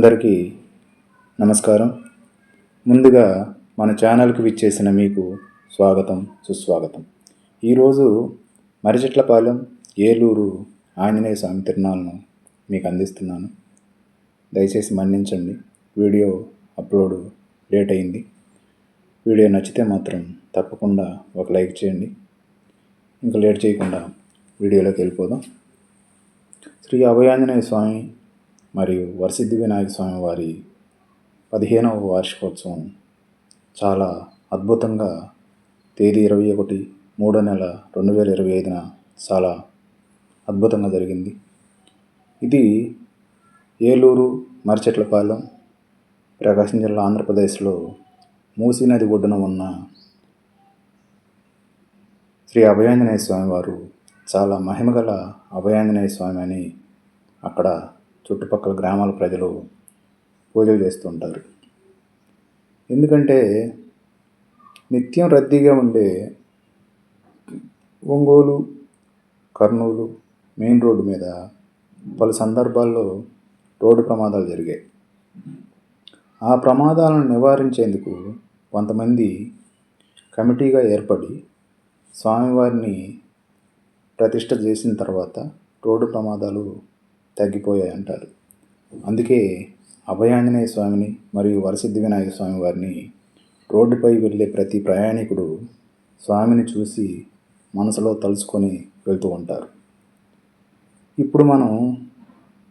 అందరికీ నమస్కారం. ముందుగా మన ఛానల్కి విచ్చేసిన మీకు స్వాగతం సుస్వాగతం. ఈరోజు మరిచెట్లపాలెం ఏలూరు ఆంజనేయ స్వామి తిరునాలను మీకు అందిస్తున్నాను. దయచేసి మన్నించండి. వీడియో అప్లోడ్ లేట్ అయింది వీడియో నచ్చితే మాత్రం తప్పకుండా ఒక లైక్ చేయండి. ఇంకా లేట్ చేయకుండా వీడియోలోకి వెళ్ళిపోదాం. శ్రీ అభయాంజనేయ స్వామి మరియు వరసిద్ధి వినాయక స్వామి వారి పదిహేనవ వార్షికోత్సవం చాలా అద్భుతంగా తేదీ ఇరవై ఒకటి మూడో నెల రెండు వేల ఇరవై ఐదున చాలా అద్భుతంగా జరిగింది. ఇది ఏలూరు మరిచెట్లపాలెం ప్రకాశం జిల్లా ఆంధ్రప్రదేశ్లో మూసీ నది ఒడ్డున ఉన్న శ్రీ అభయాంజనేయ స్వామివారు చాలా మహిమగల అభయాంజనేయ స్వామి అని అక్కడ చుట్టుపక్కల గ్రామాల ప్రజలు పూజలు చేస్తుంటారు ఎందుకంటే నిత్యం రద్దీగా ఉండే ఒంగోలు కర్నూలు మెయిన్ రోడ్డు మీద పలు సందర్భాల్లో రోడ్డు ప్రమాదాలు జరిగాయి. ఆ ప్రమాదాలను నివారించేందుకు కొంతమంది కమిటీగా ఏర్పడి స్వామివారిని ప్రతిష్ట చేసిన తర్వాత రోడ్డు ప్రమాదాలు తగ్గిపోయాయి అంటారు. అందుకే అభయాంజనేయ స్వామిని మరియు వరసిద్ధి వినాయక స్వామి వారిని రోడ్డుపై వెళ్ళే ప్రతి ప్రయాణికుడు స్వామిని చూసి మనసులో తలుచుకొని వెళ్తూ ఉంటారు. ఇప్పుడు మనం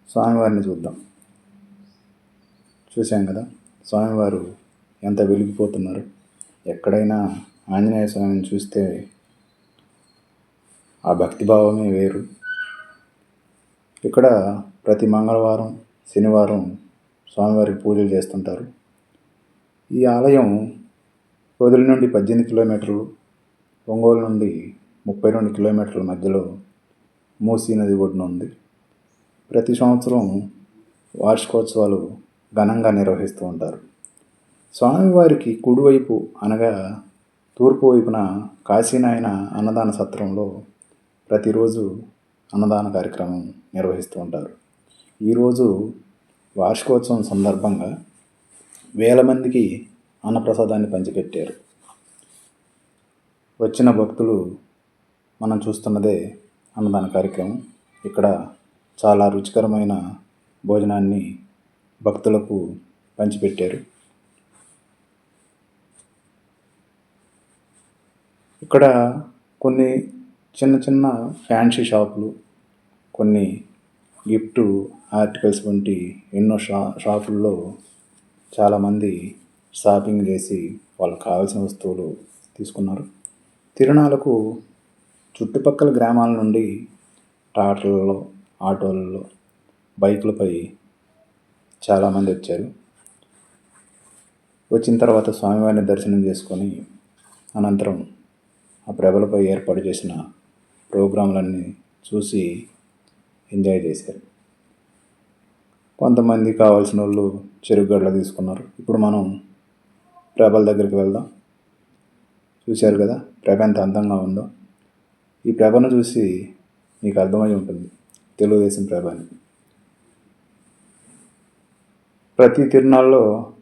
స్వామివారిని చూద్దాం. చూసాం కదా స్వామివారు ఎంత వెలిగిపోతున్నారు. ఎక్కడైనా ఆంజనేయ స్వామిని చూస్తే ఆ భక్తిభావమే వేరు. ఇక్కడ ప్రతి మంగళవారం శనివారం స్వామివారికి పూజలు చేస్తుంటారు. ఈ ఆలయం పొదిలి నుండి పద్దెనిమిది కిలోమీటర్లు ఒంగోలు నుండి ముప్పై రెండు కిలోమీటర్ల మధ్యలో మూసీ నది ఒడ్డున ఉంది. ప్రతి సంవత్సరం వార్షికోత్సవాలు ఘనంగా నిర్వహిస్తూ ఉంటారు. స్వామివారికి కుడివైపు అనగా తూర్పు వైపున కాశీనాయన అన్నదాన సత్రంలో ప్రతిరోజు అన్నదాన కార్యక్రమం నిర్వహిస్తూ ఉంటారు. ఈరోజు వార్షికోత్సవం సందర్భంగా వేల మందికి అన్నప్రసాదాన్ని పంచిపెట్టారు. వచ్చిన భక్తులు మనం చూస్తున్నదే అన్నదాన కార్యక్రమం. ఇక్కడ చాలా రుచికరమైన భోజనాన్ని భక్తులకు పంచిపెట్టారు. ఇక్కడ కొన్ని చిన్న చిన్న ఫ్యాన్సీ షాపులు కొన్ని గిఫ్ట్ ఆర్టికల్స్ వంటి ఎన్నో షా షాపుల్లో చాలామంది షాపింగ్ చేసి వాళ్ళకి కావాల్సిన వస్తువులు తీసుకున్నారు. తిరునాళ్ళకు చుట్టుపక్కల గ్రామాల నుండి ట్రాక్టర్లలో ఆటోలలో బైకులపై చాలామంది వచ్చారు. వచ్చిన తర్వాత స్వామివారిని దర్శనం చేసుకొని అనంతరం ఆ ప్రభలపై ఏర్పాటు చేసిన ప్రోగ్రాంలన్నీ చూసి ఎంజాయ్ చేశారు. కొంతమంది కావాల్సిన వాళ్ళు చెరుగడ్డలు తీసుకున్నారు. ఇప్పుడు మనం ప్రభల దగ్గరికి వెళ్దాం. చూశారు కదా ప్రభ ఎంత అందంగా ఉందో. ఈ ప్రభను చూసి మీకు అర్థమై ఉంటుంది. తెలుగుదేశం ప్రభని. ప్రతి తిరునాళ్ళలో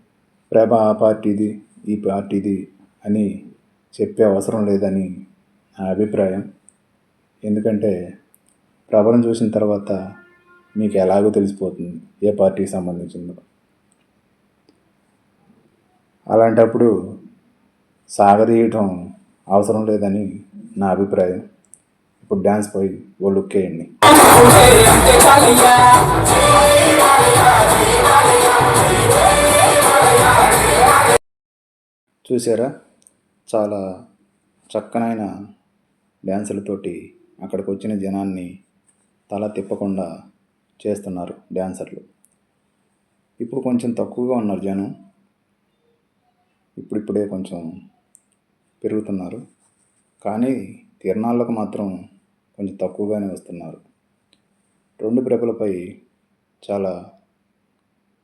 ప్రభ ఆ పార్టీది ఈ పార్టీది అని చెప్పే అవసరం లేదని నా అభిప్రాయం. ఎందుకంటే ప్రభను చూసిన తర్వాత మీకు ఎలాగో తెలిసిపోతుంది ఏ పార్టీకి సంబంధించిందో. అలాంటప్పుడు సాగదీయటం అవసరం లేదని నా అభిప్రాయం. ఇప్పుడు డ్యాన్స్ పోయి ఓ లుక్ వేయండి. చూసారా? చాలా చక్కనైన డ్యాన్సులతోటి అక్కడికి వచ్చిన జనాన్ని తల తిప్పకుండా చేస్తున్నారు డ్యాన్సర్లు ఇప్పుడు కొంచెం తక్కువగా ఉన్నారు జనం. ఇప్పుడిప్పుడే కొంచెం పెరుగుతున్నారు. కానీ తిరణాళ్ళకు మాత్రం కొంచెం తక్కువగానే వస్తున్నారు. రెండు ప్రభలపై చాలా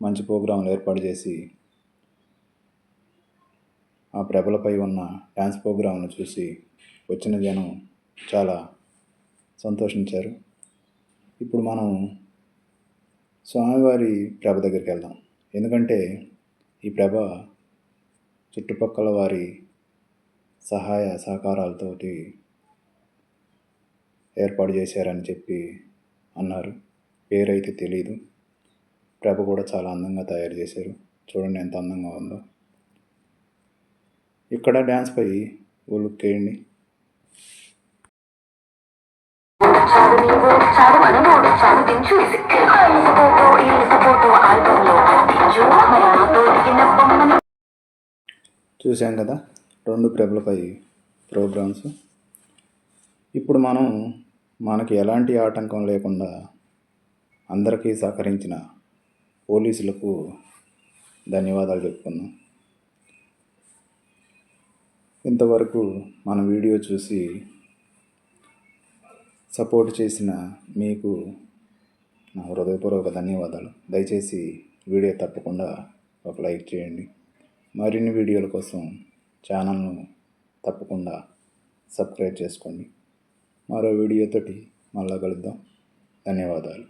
మంచి ప్రోగ్రాంలు ఏర్పాటు చేసి ఆ ప్రభలపై ఉన్న డ్యాన్స్ ప్రోగ్రాంను చూసి వచ్చిన జనం చాలా సంతోషించారు. ఇప్పుడు మనం స్వామివారి ప్రభ దగ్గరికి వెళ్దాం. ఎందుకంటే ఈ ప్రభ చుట్టుపక్కల వారి సహాయ సహకారాలతోటి ఏర్పాటు చేశారని చెప్పి అన్నారు. పేరైతే తెలీదు. ప్రభ కూడా చాలా అందంగా తయారు చేశారు. చూడండి ఎంత అందంగా ఉందో. ఇక్కడ డ్యాన్స్పై ఓ లుక్ వేయండి చాలు నీవు చాలు మనమోడు చాలు దించు ఇసుకుపోతూ ఇసుకుపోతూ ఆల్బంలో దించు మరి నాతో దిగిన బొమ్మను చూసాం కదా రెండు ప్రభలపై ప్రోగ్రామ్స్. ఇప్పుడు మనం మనకి ఎలాంటి ఆటంకం లేకుండా అందరికీ సహకరించిన పోలీసులకు ధన్యవాదాలు చెప్పుకుందాం. ఇంతవరకు మన వీడియో చూసి సపోర్ట్ చేసిన మీకు నా హృదయపూర్వక ధన్యవాదాలు. దయచేసి వీడియో తప్పకుండా ఒక లైక్ చేయండి. మరిన్ని వీడియోల కోసం ఛానల్ను తప్పకుండా సబ్స్క్రైబ్ చేసుకోండి. మరో వీడియోతోటి మళ్ళా కలుద్దాం. ధన్యవాదాలు.